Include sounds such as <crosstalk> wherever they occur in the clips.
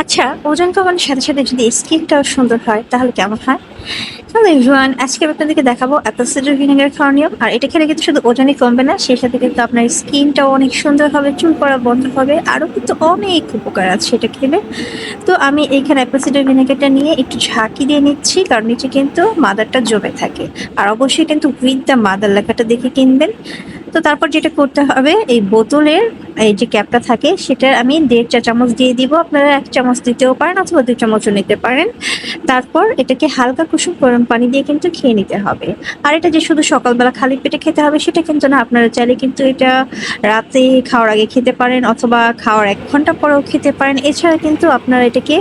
আচ্ছা ওজন কমানোর সাথে সাথে যদি স্কিনটাও সুন্দর হয়, তাহলে কেমন হয়? হ্যালো এভরিওয়ান আজকে আপনাদেরকে দেখাবো অ্যাপেল সিডার ভিনেগার খাওয়ার নিয়ম। আর এটা খেলে কিন্তু শুধু ওজনই কমবে না, সেই সাথে কিন্তু আপনার স্কিনটাও অনেক সুন্দর হবে চুল পড়া বন্ধ হবে, আরও কিন্তু অনেক উপকার আছে এটা খেলে। তো আমি এইখানে অ্যাপেল সিডার ভিনেগারটা নিয়ে একটু ঝাঁকি দিয়ে নিচ্ছি, কারণ নিচে কিন্তু মাদারটা জমে থাকে। আর অবশ্যই কিন্তু উইথ দ্য মাদার লেখাটা দেখে কিনবেন। তো তারপর যেটা করতে হবে, এই বোতলের এই যে ক্যাপটা থাকে সেটা আমি দেড় চা চামচ দিয়ে দিব। আপনারা এক চামচ দিতেও পারেন অথবা দু চামচও নিতে পারেন। তারপর এটাকে হালকা কুসুম গরম পানি দিয়ে কিন্তু খেয়ে নিতে হবে। আর এটা যে শুধু সকালবেলা খালি পেটে খেতে হবে, সেটা কিন্তু না, আপনারা চাইলে কিন্তু এটা রাতে খাওয়ার আগে খেতে পারেন অথবা খাওয়ার এক ঘণ্টা পরেও খেতে পারেন। এছাড়া কিন্তু আপনারা এটাকে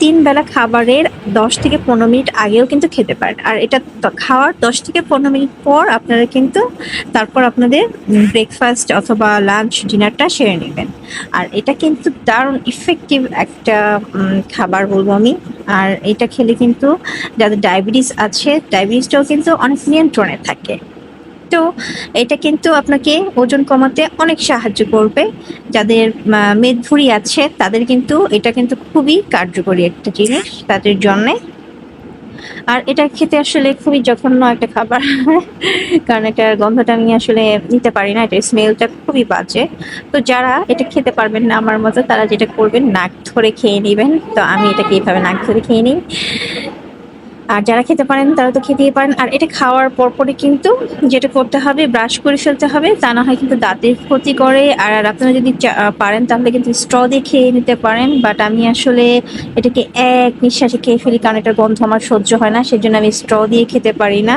তিন বেলা খাবারের দশ থেকে পনেরো মিনিট আগেও কিন্তু খেতে পারেন। আর এটা খাওয়ার দশ থেকে পনেরো মিনিট পর আপনারা কিন্তু তারপর আপনাদের ব্রেকফাস্ট অথবা লাঞ্চ ডিনারটা সেরে নেবেন। আর এটা কিন্তু দারুণ ইফেক্টিভ একটা খাবার বলব আমি। আর এটা খেলে কিন্তু যাদের ডায়াবেটিস আছে ডায়াবেটিসটাও কিন্তু অনেক নিয়ন্ত্রণে থাকে। তো এটা কিন্তু আপনাকে ওজন কমাতে অনেক সাহায্য করবে। যাদের আহ, মেদভুঁড়ি আছে তাদের কিন্তু এটা কিন্তু খুবই কার্যকরী একটা জিনিস তাদের জন্যে। আর এটা খেতে আসলে খুবই জঘন্য একটা খাবার। <laughs> কারণ এটার গন্ধটা আমি আসলে নিতে পারি না এটা স্মেলটা খুবই বাজে। তো যারা এটা খেতে পারবেন না, আমার মতো তারা যেটা করবেন, নাক ধরে খেয়ে নেবেন। তো আমি এটাকে এইভাবে নাক ধরে খেয়ে নিই। আর যারা খেতে পারেন, তারা তো খেতেই পারেন। আর এটা খাওয়ার পরপরই কিন্তু যেটা করতে হবে ব্রাশ করে ফেলতে হবে, তা না হয় কিন্তু দাঁতের ক্ষতি করে। আর আপনারা যদি পারেন, তাহলে কিন্তু স্ট্র দিয়ে খেয়ে নিতে পারেন। বাট আমি আসলে এটাকে এক নিঃশ্বাসে খেয়ে ফেলি, কারণ এটার গন্ধ আমার সহ্য হয় না, সেজন্য আমি স্ট্র দিয়ে খেতে পারি না।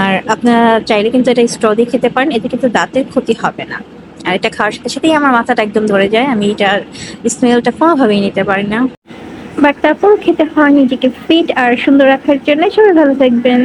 আর আপনারা চাইলে কিন্তু এটা স্ট্র দিয়ে খেতে পারেন, এতে কিন্তু দাঁতের ক্ষতি হবে না। আর এটা খাওয়ার সাথে সাথেই আমার মাথাটা একদম ধরে যায়, আমি এটার স্মেলটা কোনোভাবেই নিতে পারি না। বাট তারপর খেতে হয় নিজেকে ফিট আর সুন্দর রাখার জন্য সবাই ভালো থাকবেন।